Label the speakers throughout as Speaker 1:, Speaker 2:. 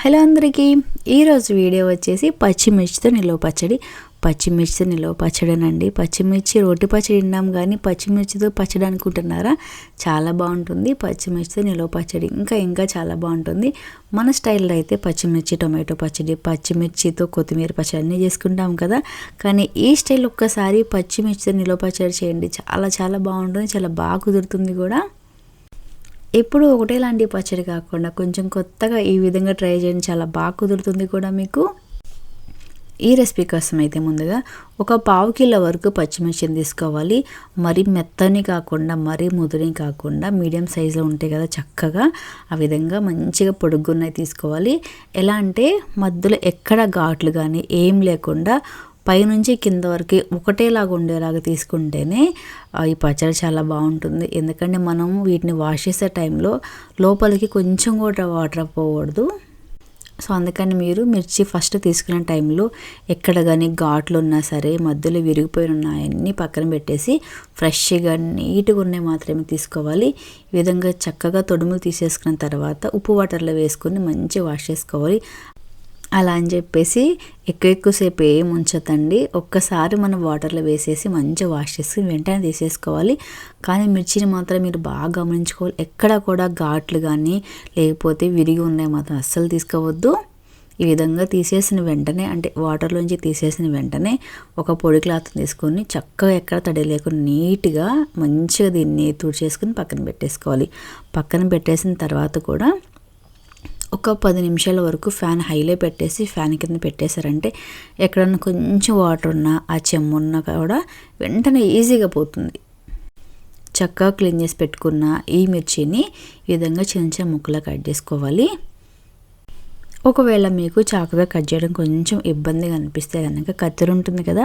Speaker 1: Hello అందరికీ. ఈరోజు video వచ్చేసి పచ్చిమిర్చితో నిలువ పచ్చడి. పచ్చిమిర్చితో నిలువ పచ్చడేనండి. పచ్చిమిర్చి రొట్టి పచ్చడి తిన్నాం కానీ పచ్చిమిర్చితో పచ్చడి అనుకుంటున్నారా? చాలా బాగుంటుంది. పచ్చిమిర్చితో నిలువ పచ్చడి ఇంకా ఇంకా చాలా బాగుంటుంది. మన స్టైల్లో అయితే పచ్చిమిర్చి టొమాటో పచ్చడి పచ్చిమిర్చితో కొత్తిమీర పచ్చడి అన్నీ చేసుకుంటాం కదా. కానీ ఈ స్టైల్ ఒక్కసారి పచ్చిమిర్చితో నిలువ పచ్చడి చేయండి. చాలా చాలా బాగుంటుంది. చాలా బాగా కుదురుతుంది కూడా. ఎప్పుడు ఒకటేలాంటి పచ్చడి కాకుండా కొంచెం కొత్తగా ఈ విధంగా ట్రై చేయండి చాలా బాగా కుదురుతుంది కూడా మీకు. ఈ రెసిపీ కోసం అయితే ముందుగా ఒక పావు కిలో వరకు పచ్చిమిర్చిని తీసుకోవాలి. మరీ మెత్తని కాకుండా మరీ ముదుని కాకుండా మీడియం సైజులో ఉంటాయి కదా చక్కగా ఆ విధంగా మంచిగా పొడుగున్నవి తీసుకోవాలి. ఎలా అంటే మధ్యలో ఎక్కడ ఘాట్లు కానీ ఏం లేకుండా పైనుంచి కింద వరకు ఒకటేలాగా ఉండేలాగా తీసుకుంటేనే ఈ పచ్చడి చాలా బాగుంటుంది. ఎందుకంటే మనం వీటిని వాష్ చేసే టైంలో లోపలికి కొంచెం కూడా వాటర్ పోకూడదు. సో అందుకని మీరు మిర్చి ఫస్ట్ తీసుకునే టైంలో ఎక్కడ కానీ ఘాట్లు ఉన్నా సరే మధ్యలో విరిగిపోయి ఉన్నాయన్నీ పక్కన పెట్టేసి ఫ్రెష్గా నీట్గా ఉన్నాయి మాత్రమే తీసుకోవాలి. ఈ విధంగా చక్కగా తొడుములు తీసేసుకున్న తర్వాత ఉప్పు వాటర్లో వేసుకొని మంచిగా వాష్ చేసుకోవాలి. అలా అని చెప్పేసి ఎక్కువ ఎక్కువసేపు ఏం ఉంచదండి ఒక్కసారి మనం వాటర్లో వేసేసి మంచిగా వాష్ చేసి వెంటనే తీసేసుకోవాలి. కానీ మిర్చిని మాత్రం మీరు బాగా గమనించుకోవాలి. ఎక్కడ కూడా ఘాట్లు కానీ లేకపోతే విరిగి ఉన్నాయి మాత్రం అస్సలు తీసుకోవద్దు. ఈ విధంగా తీసేసిన వెంటనే అంటే వాటర్లోంచి తీసేసిన వెంటనే ఒక పొడి క్లాత్ తీసుకొని చక్కగా ఎక్కడ తడి లేకుండా నీట్గా మంచిగా దీన్ని తుడిచేసుకుని పక్కన పెట్టేసుకోవాలి. పక్కన పెట్టేసిన తర్వాత కూడా ఒక పది నిమిషాల వరకు ఫ్యాన్ హైలో పెట్టేసి ఫ్యాన్ కింద పెట్టేశారంటే ఎక్కడన్నా కొంచెం వాటర్ ఉన్నా ఆ చెమ్ము ఉన్నా కూడా వెంటనే ఈజీగా పోతుంది. చక్కగా క్లీన్ చేసి పెట్టుకున్న ఈ మిర్చిని ఈ విధంగా చిన్న చిన్న ముక్కలు కట్ చేసుకోవాలి. ఒకవేళ మీకు చాకుగా కట్ చేయడం కొంచెం ఇబ్బందిగా అనిపిస్తే కనుక కత్తెర ఉంటుంది కదా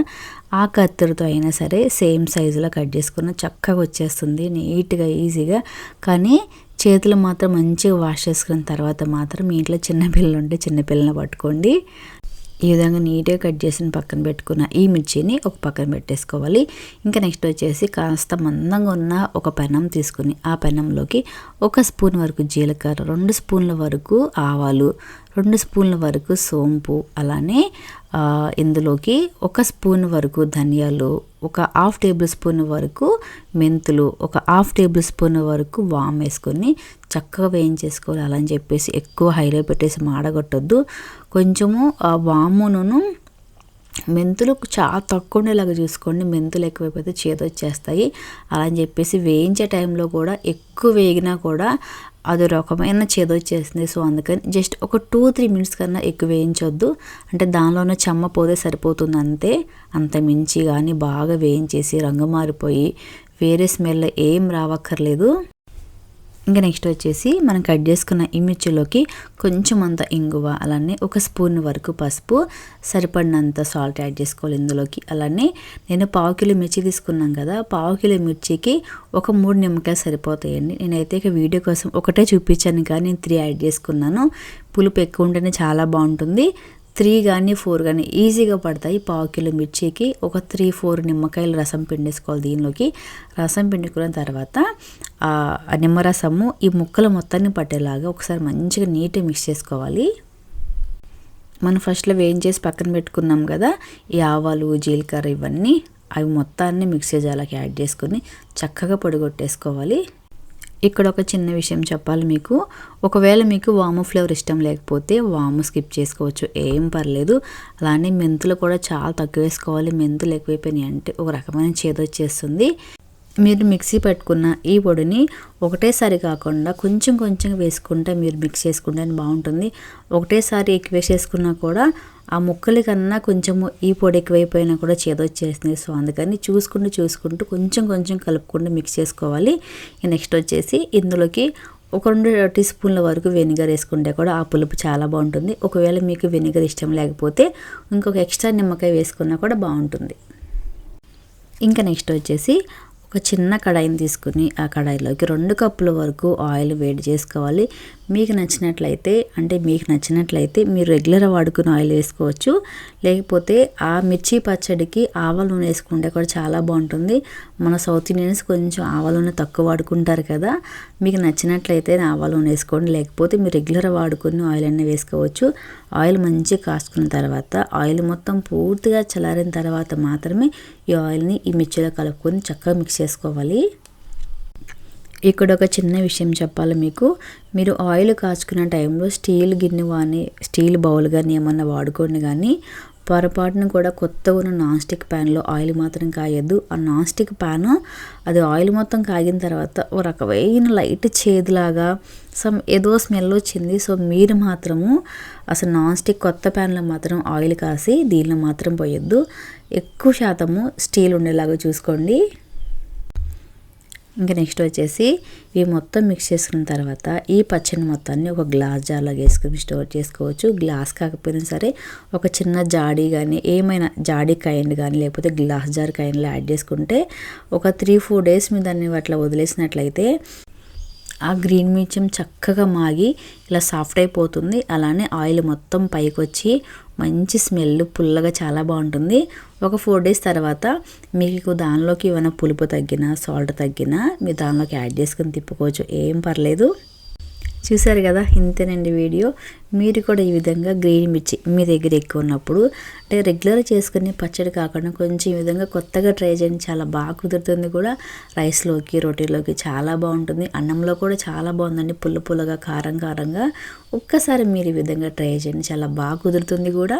Speaker 1: ఆ కత్తెరతో అయినా సరే సేమ్ సైజులో కట్ చేసుకున్న చక్కగా వచ్చేస్తుంది నీట్గా ఈజీగా. కానీ చేతులు మాత్రం మంచిగా వాష్ చేసుకున్న తర్వాత మాత్రం మీ ఇంట్లో చిన్నపిల్లలు ఉంటే చిన్నపిల్లలను పట్టుకోండి. ఈ విధంగా నీట్గా కట్ చేసిన పక్కన పెట్టుకున్న ఈ మిర్చిని ఒక పక్కన పెట్టేసుకోవాలి. ఇంకా నెక్స్ట్ వచ్చేసి కాస్త మందంగా ఉన్న ఒక పెనం తీసుకుని ఆ పెనంలోకి ఒక స్పూన్ వరకు జీలకర్ర రెండు స్పూన్ల వరకు ఆవాలు రెండు స్పూన్ల వరకు సోంపు అలానే ఇందులోకి ఒక స్పూన్ వరకు ధనియాలు ఒక హాఫ్ టేబుల్ స్పూన్ వరకు మెంతులు ఒక హాఫ్ టేబుల్ స్పూన్ వరకు వామ్ వేసుకొని చక్కగా వేయించేసుకోవాలి అలా అని చెప్పేసి ఎక్కువ హైలో పెట్టేసి మాడగొట్టొద్దు. కొంచెము వామును మెంతులు చాలా తక్కువ ఉండేలాగా చూసుకోండి. మెంతులు ఎక్కువైపోతే చేదొచ్చేస్తాయి. అలా అని చెప్పేసి వేయించే టైంలో కూడా ఎక్కువ వేగినా కూడా అది రకమైన చేదొచ్చేసింది సో అందుకని జస్ట్ ఒక టూ త్రీ మినిట్స్ కన్నా ఎక్కువ వేయించొద్దు. అంటే దానిలోనే చెమ్మ పోతే సరిపోతుంది అంతే. అంత మించి కానీ బాగా వేయించేసి రంగు మారిపోయి వేరే స్మెల్ ఏం రావక్కర్లేదు. ఇంకా నెక్స్ట్ వచ్చేసి మనం కట్ చేసుకున్న ఈ మిర్చిలోకి కొంచెం అంత ఇంగువ అలానే ఒక స్పూన్ వరకు పసుపు సరిపడినంత సాల్ట్ యాడ్ చేసుకోవాలి ఇందులోకి. అలానే నేను పావు కిలో మిర్చి తీసుకున్నాను కదా పావు కిలో మిర్చికి ఒక మూడు నిమ్మకాయలు సరిపోతాయండి. నేనైతే ఇక వీడియో కోసం ఒకటే చూపించాను కానీ నేను త్రీ యాడ్ చేసుకున్నాను. పులుపు ఎక్కువ ఉంటేనే చాలా బాగుంటుంది. త్రీ కానీ ఫోర్ కానీ ఈజీగా పడతాయి పావు కిలో మిర్చికి. ఒక త్రీ ఫోర్ నిమ్మకాయలు రసం పిండేసుకోవాలి దీనిలోకి. రసం పిండుకున్న తర్వాత ఆ నిమ్మరసము ఈ ముక్కలు మొత్తాన్ని పట్టేలాగా ఒకసారి మంచిగా నీట్గా మిక్స్ చేసుకోవాలి. మనం ఫస్ట్లో వేయించేసి పక్కన పెట్టుకున్నాం కదా ఈ ఆవాలు జీలకర్ర ఇవన్నీ అవి మొత్తాన్ని మిక్సీ జాలకి యాడ్ చేసుకొని చక్కగా పొడిగొట్టేసుకోవాలి. ఇక్కడ ఒక చిన్న విషయం చెప్పాలి మీకు. ఒకవేళ మీకు వాము ఫ్లేవర్ ఇష్టం లేకపోతే వాము స్కిప్ చేసుకోవచ్చు. ఏం పర్లేదు. అలానే మెంతులు కూడా చాలా తక్కువ వేసుకోవాలి. మెంతులు ఎక్కువైపోయినాయి అంటే ఒక రకమైన చేదొచ్చేస్తుంది మీరు మిక్సీ పెట్టుకున్న ఈ పొడిని ఒకటేసారి కాకుండా కొంచెం కొంచెం వేసుకుంటే మీరు మిక్స్ చేసుకుంటే బాగుంటుంది. ఒకటేసారి ఎక్కువ వేసేసుకున్నా కూడా ఆ ముక్కల కన్నా కొంచెము ఈ పొడి ఎక్కువైపోయినా కూడా చేదొచ్చేస్తుంది సో అందుకని చూసుకుంటూ చూసుకుంటూ కొంచెం కొంచెం కలుపుకుంటూ మిక్స్ చేసుకోవాలి. నెక్స్ట్ వచ్చేసి ఇందులోకి ఒక రెండు టీ స్పూన్ల వరకు వెనిగర్ వేసుకుంటే కూడా ఆ పులుపు చాలా బాగుంటుంది. ఒకవేళ మీకు వెనిగర్ ఇష్టం లేకపోతే ఇంకొక ఎక్స్ట్రా నిమ్మకాయ వేసుకున్నా కూడా బాగుంటుంది. ఇంకా నెక్స్ట్ వచ్చేసి ఒక చిన్న కడాయిని తీసుకుని ఆ కడాయిలోకి రెండు కప్పుల వరకు ఆయిల్ వేడి చేసుకోవాలి. మీకు నచ్చినట్లయితే అంటే మీకు నచ్చినట్లయితే మీరు రెగ్యులర్ వాడుకున్న ఆయిల్ వేసుకోవచ్చు. లేకపోతే ఆ మిర్చి పచ్చడికి ఆవ నూనె వేసుకుంటే కూడా చాలా బాగుంటుంది. మన సౌత్ ఇండియన్స్ కొంచెం ఆవ నూనె తక్కువ వాడుకుంటారు కదా. మీకు నచ్చినట్లయితే ఆవాలను వేసుకోండి. లేకపోతే మీరు రెగ్యులర్ వాడుకున్న ఆయిల్ అన్నీ వేసుకోవచ్చు. ఆయిల్ మంచిగా కాసుకున్న తర్వాత ఆయిల్ మొత్తం పూర్తిగా చల్లారిన తర్వాత మాత్రమే ఈ ఆయిల్ని ఈ మిర్చిలో కలుపుకొని చక్కగా మిక్స్ చేసుకోవాలి. ఇక్కడ ఒక చిన్న విషయం చెప్పాలి మీకు. మీరు ఆయిల్ కాచుకున్న టైంలో స్టీల్ గిన్నె కానీ స్టీల్ బౌల్ కానీ ఏమన్నా వాడుకోండి కానీ పొరపాటును కూడా కొత్తగా ఉన్న నాన్ స్టిక్ ప్యాన్లో ఆయిల్ మాత్రం కాయొద్దు. ఆ నాన్ స్టిక్ ప్యాన్ అది ఆయిల్ మొత్తం కాగిన తర్వాత ఒక రకమైన లైట్ చేదులాగా సమ్ ఏదో స్మెల్ వచ్చింది. సో మీరు మాత్రము అసలు నాన్ స్టిక్ కొత్త ప్యాన్లో మాత్రం ఆయిల్ కాసి దీనిలో మాత్రం పోయొద్దు. ఎక్కువ శాతము స్టీల్ ఉండేలాగా చూసుకోండి. ఇంకా నెక్స్ట్ వచ్చేసి ఇవి మొత్తం మిక్స్ చేసుకున్న తర్వాత ఈ పచ్చని మొత్తాన్ని ఒక గ్లాస్ జార్లో వేసుకుని స్టోర్ చేసుకోవచ్చు. గ్లాస్ కాకపోయినా సరే ఒక చిన్న జాడీ కానీ ఏమైనా జాడీ కైండ్ కానీ లేకపోతే గ్లాస్ జార్ కైండ్లో యాడ్ చేసుకుంటే ఒక త్రీ ఫోర్ డేస్ మీద దాన్ని అట్లా వదిలేసినట్లయితే ఆ గ్రీన్ మిర్చం చక్కగా మాగి ఇలా సాఫ్ట్ అయిపోతుంది. అలానే ఆయిల్ మొత్తం పైకి వచ్చి మంచి స్మెల్ పుల్లగా చాలా బాగుంటుంది. ఒక ఫోర్ డేస్ తర్వాత మీకు దానిలోకి ఏమైనా పులుపు తగ్గినా సాల్ట్ తగ్గినా మీరు దానిలోకి యాడ్ చేసుకుని తిప్పుకోవచ్చు. ఏం పర్లేదు. చూసారు కదా ఇంతేనండి వీడియో. మీరు కూడా ఈ విధంగా గ్రీన్ మిర్చి మీ దగ్గర ఎక్కువ ఉన్నప్పుడు అంటే రెగ్యులర్ చేసుకునే పచ్చడి కాకుండా కొంచెం ఈ విధంగా కొత్తగా ట్రై చేయండి. చాలా బాగా కుదురుతుంది కూడా. రైస్లోకి రోటీలోకి చాలా బాగుంటుంది. అన్నంలో కూడా చాలా బాగుందండి. పుల్ల పుల్లగా కారం కారంగా. ఒక్కసారి మీరు ఈ విధంగా ట్రై చేయండి. చాలా బాగా కుదురుతుంది కూడా.